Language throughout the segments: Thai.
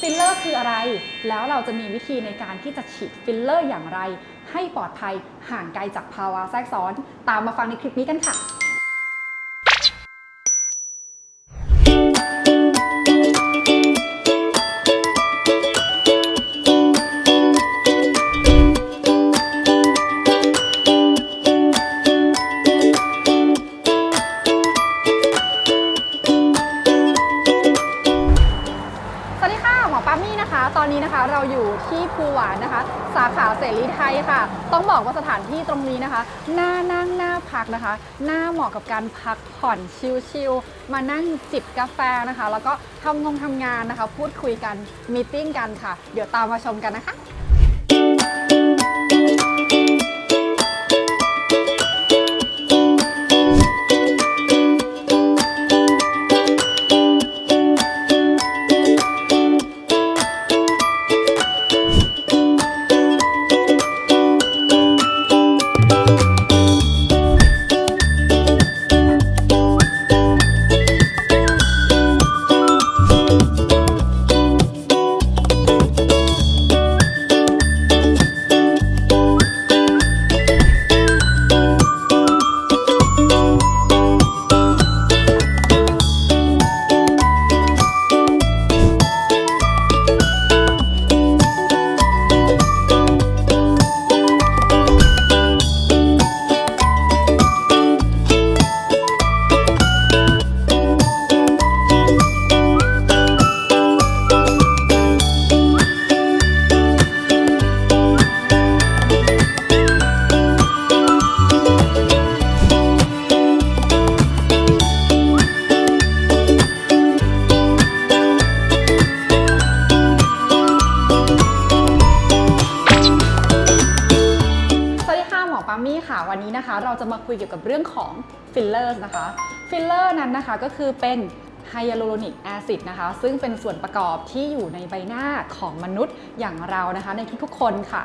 ฟิลเลอร์คืออะไร แล้วเราจะมีวิธีในการที่จะฉีดฟิลเลอร์อย่างไร ให้ปลอดภัยห่างไกลจากภาวะแทรกซ้อน ตามมาฟังในคลิปนี้กันค่ะ อนนี้นะคะเราอยู่ที่ภูหวานนะคะ สาขาเสรีไทยค่ะ ต้องบอกว่าสถานที่ตรงนี้นะคะน่านั่งน่าพักนะคะน่าเหมาะกับการพักผ่อนชิลๆมานั่งจิบกาแฟนะคะ แล้วก็ทำงงทำงานนะคะ พูดคุยกันมีตติ้งกันค่ะ เดี๋ยวตามมาชมกันนะคะ คุยเกี่ยวกับเรื่องของฟิลเลอร์นะคะ ฟิลเลอร์นั้นนะคะก็คือเป็นไฮยาลูโรนิกแอซิดนะคะ ซึ่งเป็นส่วนประกอบที่อยู่ในใบหน้าของมนุษย์อย่างเรานะคะ ในทุกๆคนค่ะ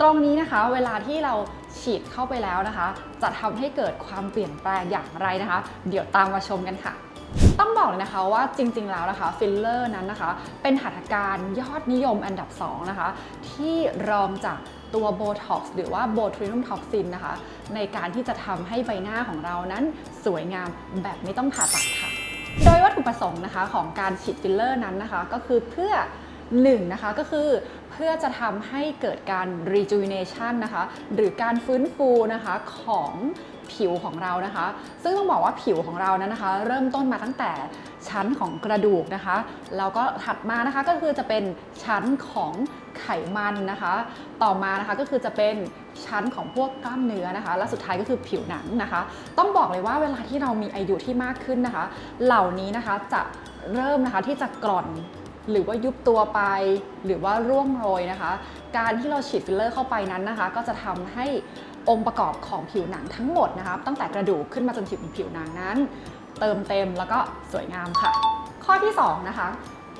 ตรงนี้นะคะ เวลาที่เราฉีดเข้าไปแล้วนะคะ จะทำให้เกิดความเปลี่ยนแปลงอย่างไรนะคะ เดี๋ยวตามมาชมกันค่ะต้องบอกเลยนะคะว่าจริงๆแล้วนะคะฟิลเลอร์นั้นนะคะ เป็นหัตถการยอดนิยมอันดับ 2 นะคะ ที่รองจาก ตัวโบท็อกซ์หรือว่าโบทูลินุมท็อกซินนะคะ ในการที่จะทำให้ใบหน้าของเรานั้นสวยงามแบบไม่ต้องผ่าตัดค่ะ โดยวัตถุประสงค์นะคะของการฉีดฟิลเลอร์นั้นนะคะ ก็คือเพื่อหนึ่งนะคะก็คือเพื่อจะทำให้เกิดการ rejuvenation นะคะ หรือการฟื้นฟูนะคะของ ผิวของเรานะคะ ซึ่งต้องบอกว่าผิวของเรานั้นนะคะ เริ่มต้นมาตั้งแต่ชั้นของกระดูกนะคะแล้วก็ถัดมานะคะก็คือจะเป็นชั้นของไขมันนะคะ ต่อมานะคะก็คือจะเป็นชั้นของพวกกล้ามเนื้อนะคะ และสุดท้ายก็คือผิวหนังนะคะ ต้องบอกเลยว่าเวลาที่เรามีอายุที่มากขึ้นนะคะ เหล่านี้นะคะจะเริ่มนะคะที่จะกร่อนหรือว่ายุบตัวไป หรือว่าร่วงโรยนะคะ การที่เราฉีดฟิลเลอร์เข้าไปนั้นนะคะ ก็จะทำให้ องค์ประกอบของผิวหนังทั้งหมดนะคะตั้งแต่กระดูกขึ้นมาจนถึงผิวหนังนั้น เติมเต็มแล้วก็สวยงามค่ะ ข้อที่ 2 นะคะ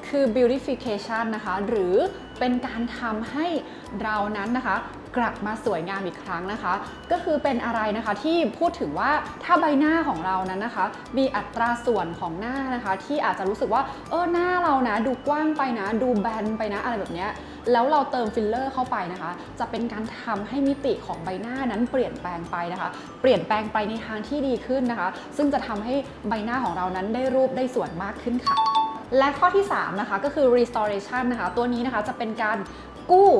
คือ beautification นะคะ หรือเป็นการทำให้เรานั้นนะคะกลับมาสวยงามอีกครั้งนะคะ ก็คือเป็นอะไรนะคะที่พูดถึงว่าถ้าใบหน้าของเรานั้นนะคะ มีอัตราส่วนของหน้านะคะ ที่อาจจะรู้สึกว่าเออหน้าเรานะดูกว้างไปนะ ดูแบนไปนะอะไรแบบเนี้ย แล้วเราเติมฟิลเลอร์เข้าไปนะคะ จะเป็นการทำให้มิติของใบหน้านั้นเปลี่ยนแปลงไปนะคะ เปลี่ยนแปลงไปในทางที่ดีขึ้นนะคะ ซึ่งจะทำให้ใบหน้าของเรานั้นได้รูปได้ส่วนมากขึ้นค่ะและข้อที่ 3 นะคะก็คือ restoration นะคะ ตัวนี้นะคะจะเป็นการกู้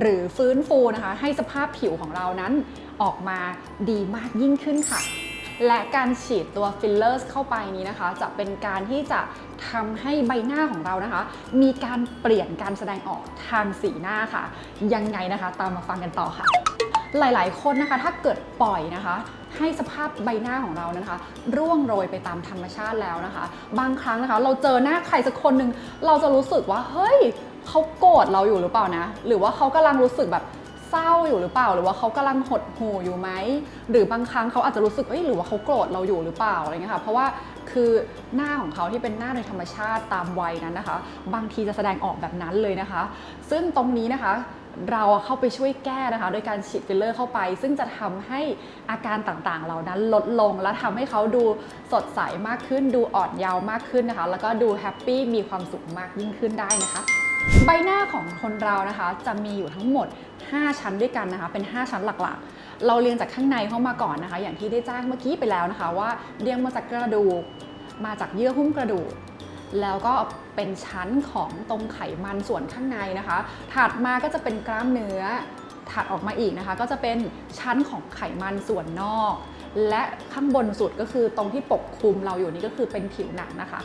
หรือฟื้นฟูนะคะ ให้สภาพผิวของเรานั้นออกมาดีมากยิ่งขึ้นค่ะ และการฉีดตัวฟิลเลอร์เข้าไปนี้นะคะ จะเป็นการที่จะทำให้ใบหน้าของเรานะคะ มีการเปลี่ยนการแสดงออกทางสีหน้าค่ะ ยังไงนะคะ ตามมาฟังกันต่อค่ะ หลายๆ คนนะคะ ถ้าเกิดปล่อยนะคะให้สภาพใบหน้าของเรานะคะ ร่วงโรยไปตามธรรมชาติแล้วนะคะ บางครั้งนะคะ เราเจอหน้าใครสักคนหนึ่งเราจะรู้สึกว่าเฮ้ยเขาโกรธเราอยู่หรือเปล่านะ หรือว่าเขากำลังรู้สึกแบบ เศร้าอยู่หรือเปล่า หรือว่าเขากำลังหดหู่อยู่ไหมหรือบางครั้งเขาอาจจะรู้สึกเอ้ยหรือว่าเขาโกรธเราอยู่หรือเปล่าอะไรเงี้ยค่ะเพราะว่าคือหน้าของเขาที่เป็นหน้าโดยธรรมชาติตามวัยนั้นนะคะ บางทีจะแสดงออกแบบนั้นเลยนะคะ ซึ่งตรงนี้นะคะเราเข้าไปช่วยแก้นะคะ โดยการฉีดฟิลเลอร์เข้าไป ซึ่งจะทำให้อาการต่างๆ เหล่านั้นลดลง และทำให้เขาดูสดใสมากขึ้น ดูอ่อนเยาว์มากขึ้นนะคะ แล้วก็ดูแฮปปี้มีความสุขมากยิ่งขึ้นได้นะคะ ใบหน้าของคนเรานะคะจะมีอยู่ทั้งหมด 5 ชั้นด้วยกันนะคะเป็น 5 ชั้นหลักๆ เราเรียงจากข้างในเข้ามาก่อนนะคะ อย่างที่ได้แจ้งเมื่อกี้ไปแล้วนะคะ ว่าเรียงมาจากกระดูก มาจากเยื่อหุ้มกระดูก แล้วก็เป็นชั้นของตรงไขมันส่วนข้างในนะคะ ถัดมาก็จะเป็นกล้ามเนื้อ ถัดออกมาอีกนะคะ ก็จะเป็นชั้นของไขมันส่วนนอก และข้างบนสุดก็คือตรงที่ปกคลุมเราอยู่นี่ก็คือเป็นผิวหนังนะคะ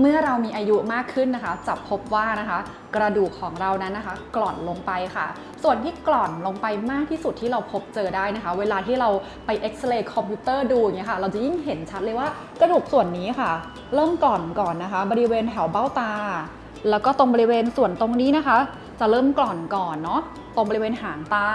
เมื่อเรามีอายุมากขึ้นนะคะ จะพบว่านะคะ กระดูกของเรานั้นนะคะกร่อนลงไปค่ะ ส่วนที่กร่อนลงไปมากที่สุดที่เราพบเจอได้นะคะ เวลาที่เราไปเอ็กซเรย์คอมพิวเตอร์ดูอย่างเงี้ยค่ะ เราจะยิ่งเห็นชัดเลยว่ากระดูกส่วนนี้ค่ะ เริ่มกร่อนก่อนนะคะ บริเวณแถวเบ้าตา แล้วก็ตรงบริเวณส่วนตรงนี้นะคะ จะเริ่มกร่อนก่อนเนาะตรงบริเวณหางตา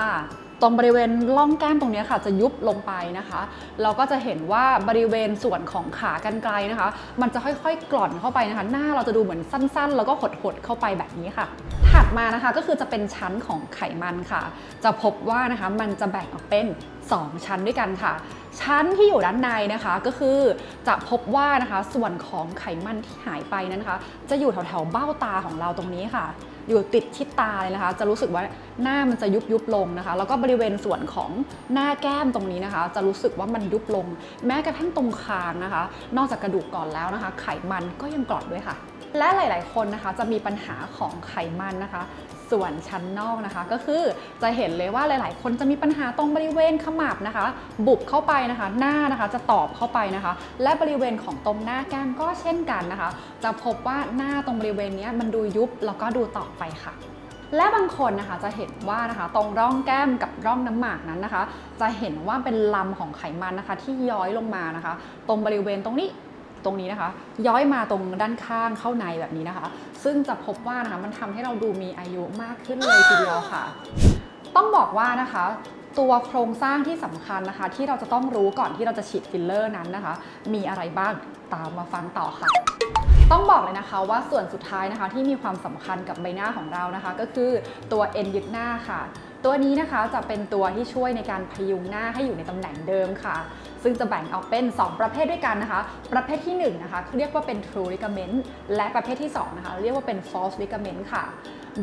ตรงบริเวณร่องแก้มตรงนี้ค่ะจะยุบลงไปนะคะ เราก็จะเห็นว่าบริเวณส่วนของขากรรไกรนะคะ มันจะค่อยๆกร่อนเข้าไปนะคะ หน้าเราจะดูเหมือนสั้น ๆ แล้วก็หดๆเข้าไปแบบนี้ค่ะ ถัดมานะคะก็คือจะเป็นชั้นของไขมันค่ะ จะพบว่านะคะมันจะแบ่งออกเป็น 2 ชั้นด้วยกันค่ะ ชั้นที่อยู่ด้านในนะคะก็คือจะพบว่านะคะส่วนของไขมันที่หายไปนั้นนะคะ จะอยู่แถวๆเบ้าตาของเราตรงนี้ค่ะ อยู่ติดชิดตาเลยนะคะ จะรู้สึกว่าหน้ามันจะยุบยุบลงนะคะ แล้วก็บริเวณส่วนของหน้าแก้มตรงนี้นะคะ จะรู้สึกว่ามันยุบลง แม้กระทั่งตรงคางนะคะ นอกจากกระดูกก่อนแล้วนะคะ ไขมันก็ยังกร่อนด้วยค่ะและหลาย ๆ คนนะคะจะมีปัญหาของไขมันนะคะ ส่วนชั้นนอกนะคะ ก็คือจะเห็นเลยว่าหลาย ๆ คนจะมีปัญหาตรงบริเวณขมับนะคะ บุบเข้าไปนะคะ หน้านะคะจะตอบเข้าไปนะคะ และบริเวณของตรงหน้าแก้มก็เช่นกันนะคะ จะพบว่าหน้าตรงบริเวณนี้มันดูยุบแล้วก็ดูตอบไปค่ะและบางคนนะคะจะเห็นว่านะคะตรงร่องแก้มกับร่องน้ำหมากนั้นนะคะ จะเห็นว่าเป็นลำของไขมันนะคะ ที่ย้อยลงมานะคะ ตรงบริเวณตรงนี้ ตรงนี้นะคะ ย้อยมาตรงด้านข้างเข้าในแบบนี้นะคะ ซึ่งจะพบว่านะคะมันทำให้เราดูมีอายุมากขึ้นเลยทีเดียวค่ะ ต้องบอกว่านะคะตัวโครงสร้างที่สำคัญนะคะ ที่เราจะต้องรู้ก่อนที่เราจะฉีดฟิลเลอร์นั้นนะคะ มีอะไรบ้างตามมาฟังต่อค่ะ ต้องบอกเลยนะคะว่าส่วนสุดท้ายนะคะที่มีความสำคัญกับใบหน้าของเรานะคะ ก็คือตัวเอ็นยึดหน้าค่ะ ตัวนี้นะคะจะเป็นตัวที่ช่วยในการพยุงหน้าให้อยู่ในตำแหน่งเดิมค่ะ ซึ่งจะแบ่งออกเป็น 2 ประเภทด้วยกันนะคะ ประเภทที่1นะคะเรียกว่าเป็น true ligament และประเภทที่2นะคะเรียกว่าเป็น false ligament ค่ะ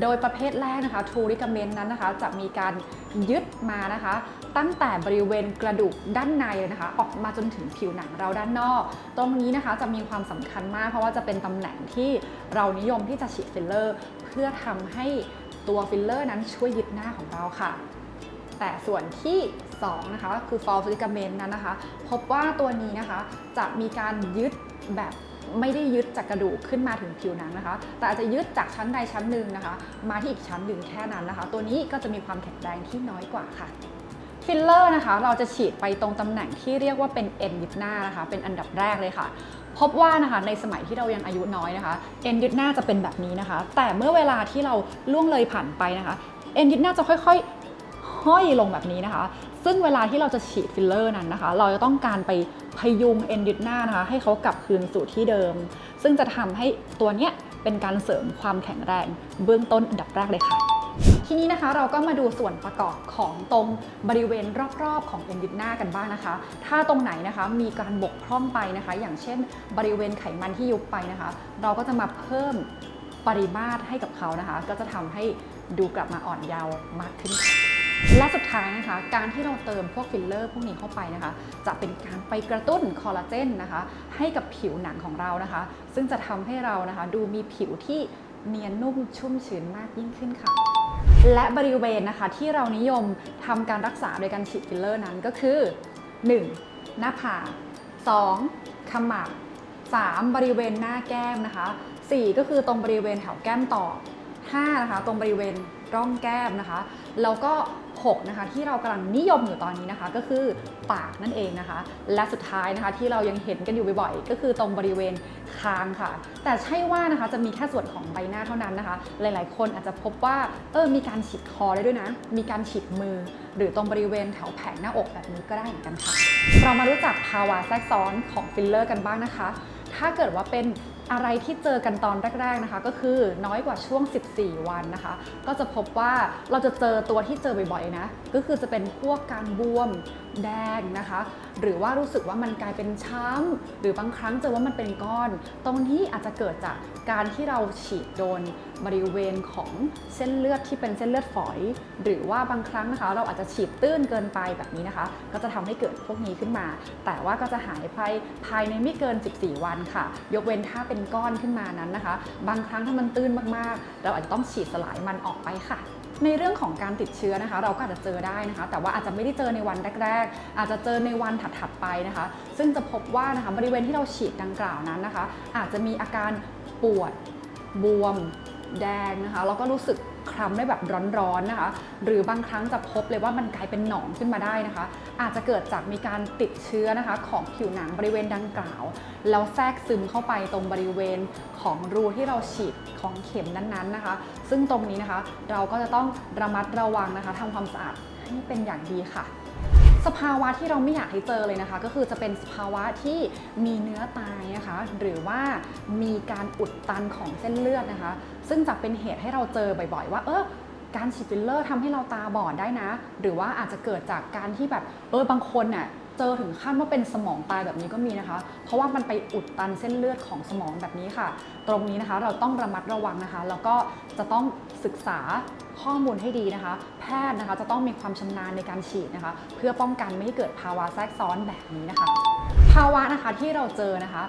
โดยประเภทแรกนะคะ true ligament นั้นนะคะ จะมีการยึดมานะคะ ตั้งแต่บริเวณกระดูกด้านในเลยนะคะ ออกมาจนถึงผิวหนังเราด้านนอก ตรงนี้นะคะจะมีความสำคัญมากเพราะว่าจะเป็นตำแหน่งที่เรานิยมที่จะฉีดฟิลเลอร์ เพื่อทำให้ ตัวฟิลเลอร์นั้นช่วยยึดหน้าของเราค่ะ แต่ส่วนที่ 2 นะคะคือ false ligament นั้นนะคะ พบว่าตัวนี้นะคะจะมีการยึดแบบไม่ได้ยึดจากกระดูกขึ้นมาถึงผิวหนังนะคะ แต่อาจจะยึดจากชั้นใดชั้นหนึ่งนะคะ มาที่อีกชั้นหนึ่งแค่นั้นนะคะ ตัวนี้ก็จะมีความแข็งแรงที่น้อยกว่าค่ะฟิลเลอร์นะคะ เราจะฉีดไปตรงตำแหน่งที่เรียกว่าเป็นเอ็นยึดหน้านะคะ เป็นอันดับแรกเลยค่ะ พบว่านะคะในสมัยที่เรายังอายุน้อยนะคะ เอ็นยึดหน้าจะเป็นแบบนี้นะคะ แต่เมื่อเวลาที่เราล่วงเลยผ่านไปนะคะ เอ็นยึดหน้าจะค่อยๆห้อยลงแบบนี้นะคะ ซึ่งเวลาที่เราจะฉีดฟิลเลอร์นั้นนะคะ เราจะต้องการไปพยุงเอ็นยึดหน้านะคะ ให้เขากลับคืนสู่ที่เดิม ซึ่งจะทำให้ตัวเนี้ยเป็นการเสริมความแข็งแรง เบื้องต้นอันดับแรกเลยค่ะ ทีนี้นะคะเราก็มาดูส่วนประกอบของตรงบริเวณรอบๆ ของเอ็นยึดหน้ากันบ้างนะคะ ถ้าตรงไหนนะคะมีการบกพร่องไปนะคะ อย่างเช่น บริเวณไขมันที่ยุบไปนะคะ เราก็จะมาเพิ่มปริมาตรให้กับเขานะคะ ก็จะทำให้ดูกลับมาอ่อนเยาว์มากขึ้น และสุดท้ายนะคะ การที่เราเติมพวกฟิลเลอร์พวกนี้เข้าไปนะคะ จะเป็นการไปกระตุ้นคอลลาเจนนะคะ ให้กับผิวหนังของเรานะคะ ซึ่งจะทำให้เรานะคะ ดูมีผิวที่เนียนนุ่มชุ่มชื้นมากยิ่งขึ้นค่ะ และบริเวณนะคะที่เรานิยมทำการรักษาโดยการฉีดฟิลเลอร์นั้นก็คือ 1. หน้าผาก 2. ขมับ 3. บริเวณหน้าแก้มนะคะ 4. ก็คือตรงบริเวณแถวแก้มต่อ 5. นะคะ ตรงบริเวณร่องแก้มนะคะ แล้วก็ 6นะคะที่เรากำลังนิยมอยู่ตอนนี้นะคะ ก็คือปากนั่นเองนะคะ และสุดท้ายนะคะที่เรายังเห็นกันอยู่บ่อยๆ ก็คือตรงบริเวณคางค่ะ แต่ใช่ว่านะคะจะมีแค่ส่วนของใบหน้าเท่านั้นนะคะ หลายๆ คนอาจจะพบว่าเออมีการฉีดคอได้ด้วยนะ มีการฉีดมือ หรือตรงบริเวณแถวแผงหน้าอกแบบนี้ก็ได้เหมือนกันค่ะ เรามารู้จักภาวะแทรกซ้อนของฟิลเลอร์กันบ้างนะคะ ถ้าเกิดว่าเป็น อะไรที่เจอกันตอนแรก ๆนะคะ ก็คือน้อยกว่าช่วง 14 วันนะคะ ก็จะพบว่าเราจะเจอตัวที่เจอบ่อยๆนะ ก็คือจะเป็นพวกการบวมแดงนะคะหรือว่ารู้สึกว่ามันกลายเป็นช้ำหรือบางครั้งเจอว่ามันเป็นก้อน ตรงนี้อาจจะเกิดจากการที่เราฉีดโดนบริเวณของเส้นเลือดที่เป็นเส้นเลือดฝอย หรือว่าบางครั้งนะคะ เราอาจจะฉีดตื้นเกินไปแบบนี้นะคะ ก็จะทำให้เกิดพวกนี้ขึ้นมา แต่ว่าก็จะหายไปภายในไม่เกิน 14 วันค่ะ ยกเว้นถ้าเป็นก้อนขึ้นมานั้นนะคะ บางครั้งถ้ามันตื้นมากๆ เราอาจจะต้องฉีดสลายมันออกไปค่ะ ในเรื่องของการติดเชื้อนะคะ เราก็อาจจะเจอได้นะคะ แต่ว่าอาจจะไม่ได้เจอในวันแรก ๆ อาจจะเจอในวันถัดๆไปนะคะ ซึ่งจะพบว่านะคะบริเวณที่เราฉีดดังกล่าวนั้นนะคะ อาจจะมีอาการปวดบวมแดงนะคะแล้วก็รู้สึก คล้ำได้แบบร้อนๆนะคะ หรือบางครั้งจะพบเลยว่ามันกลายเป็นหนองขึ้นมาได้นะคะ อาจจะเกิดจากมีการติดเชื้อนะคะของผิวหนังบริเวณดังกล่าว แล้วแทรกซึมเข้าไปตรงบริเวณของรูที่เราฉีดของเข็มนั้นๆนะคะ ซึ่งตรงนี้นะคะเราก็จะต้องระมัดระวังนะคะทำความสะอาดให้เป็นอย่างดีค่ะ สภาวะที่เราไม่อยากให้เจอเลยนะคะ ก็คือจะเป็นสภาวะที่มีเนื้อตายนะคะ หรือว่ามีการอุดตันของเส้นเลือดนะคะ ซึ่งจะเป็นเหตุให้เราเจอบ่อยๆ ว่าเออการฉีดฟิลเลอร์ทำให้เราตาบอดได้นะ หรือว่าอาจจะเกิดจากการที่แบบเออบางคนน่ะ เจอถึงขั้นว่าเป็นสมองตายแบบนี้ก็มีนะคะ เพราะว่ามันไปอุดตันเส้นเลือดของสมองแบบนี้ค่ะ ตรงนี้นะคะเราต้องระมัดระวังนะคะ แล้วก็จะต้องศึกษาข้อมูลให้ดีนะคะ แพทย์นะคะจะต้องมีความชำนาญในการฉีดนะคะ เพื่อป้องกันไม่ให้เกิดภาวะแทรกซ้อนแบบนี้นะคะ ภาวะนะคะที่เราเจอนะคะ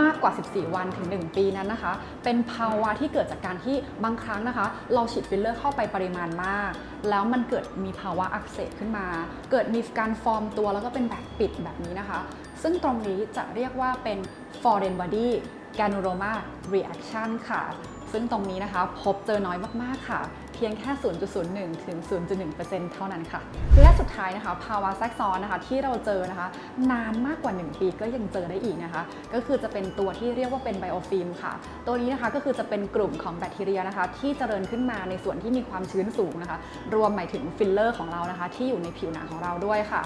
มากกว่า 14 วันถึง 1 ปีนั้นนะคะ เป็นภาวะที่เกิดจากการที่บางครั้งนะคะ เราฉีดฟิลเลอร์เข้าไปปริมาณมาก แล้วมันเกิดมีภาวะอักเสบขึ้นมา เกิดมีการฟอร์มตัวแล้วก็เป็นแบบปิดแบบนี้นะคะ ซึ่งตรงนี้จะเรียกว่าเป็น foreign body granuloma reaction ค่ะ ซึ่งตรงนี้นะคะพบเจอน้อยมากๆค่ะ เพียงแค่ 0.01 ถึง 0.1%เท่านั้นค่ะ และสุดท้ายนะคะ ภาวะแทรกซ้อนนะคะที่เราเจอนะคะ นานมากกว่า 1 ปีก็ยังเจอได้อีกนะคะ ก็คือจะเป็นตัวที่เรียกว่าเป็นไบโอฟิล์มค่ะ ตัวนี้นะคะก็คือจะเป็นกลุ่มของแบคทีเรียนะคะ ที่เจริญขึ้นมาในส่วนที่มีความชื้นสูงนะคะ รวมหมายถึงฟิลเลอร์ของเรานะคะ ที่อยู่ในผิวหนังของเราด้วยค่ะ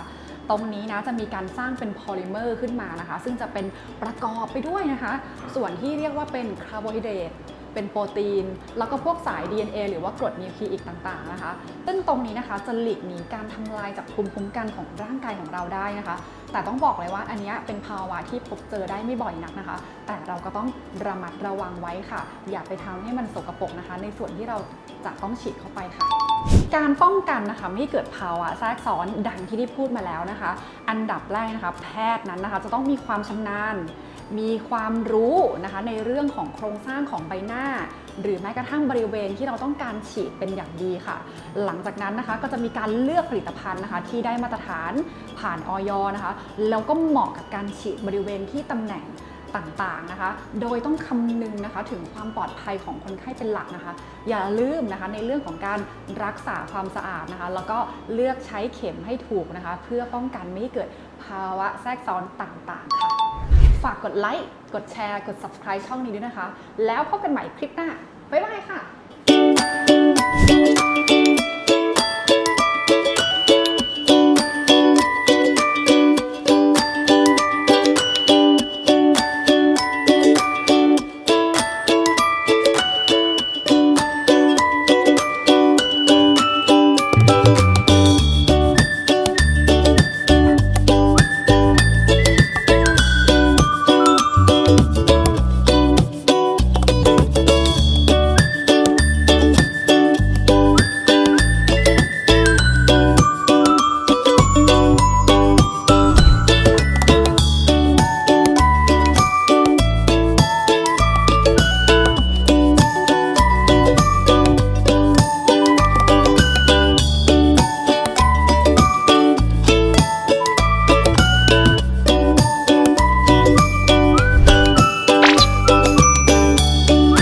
ตรงนี้นะจะมีการสร้างเป็นพอลิเมอร์ขึ้นมานะคะ ซึ่งจะเป็นประกอบไปด้วยนะคะ ส่วนที่เรียกว่าเป็นคาร์โบไฮเดรต เป็นโปรตีน แล้วก็พวกสาย DNA หรือว่ากรดนิวคลีอิกต่างๆนะคะซึ่งตรงนี้นะคะจะหลีกหนีการทำลายจากภูมิคุ้มกันของร่างกายของเราได้นะคะ แต่ต้องบอกเลยว่าอันนี้เป็นภาวะที่พบเจอได้ไม่บ่อยนักนะคะ แต่เราก็ต้องระมัดระวังไว้ค่ะ อย่าไปทำให้มันสกปรกนะคะ ในส่วนที่เราจะต้องฉีดเข้าไปค่ะการป้องกันนะคะไม่ให้เกิดภาวะแทรกซ้อนดังที่ได้พูดมาแล้วนะคะ อันดับแรกนะคะ แพทย์นั้นนะคะจะต้องมีความชำนาญ มีความรู้นะคะในเรื่องของโครงสร้างของใบหน้า หรือแม้กระทั่งบริเวณที่เราต้องการฉีดเป็นอย่างดีค่ะ หลังจากนั้นนะคะก็จะมีการเลือกผลิตภัณฑ์นะคะ ที่ได้มาตรฐานผ่านออยนะคะแล้วก็เหมาะกับการฉีดบริเวณที่ตำแหน่งต่างๆนะคะ โดยต้องคำนึงนะคะถึงความปลอดภัยของคนไข้เป็นหลักนะคะ อย่าลืมนะคะในเรื่องของการรักษาความสะอาดนะคะ แล้วก็เลือกใช้เข็มให้ถูกนะคะ เพื่อป้องกันไม่ให้เกิดภาวะแทรกซ้อนต่างๆค่ะ ฝากกดไลค์ กดแชร์ กด subscribe ช่องนี้ด้วยนะคะ แล้วพบกันใหม่คลิปหน้า บ๊ายบายค่ะ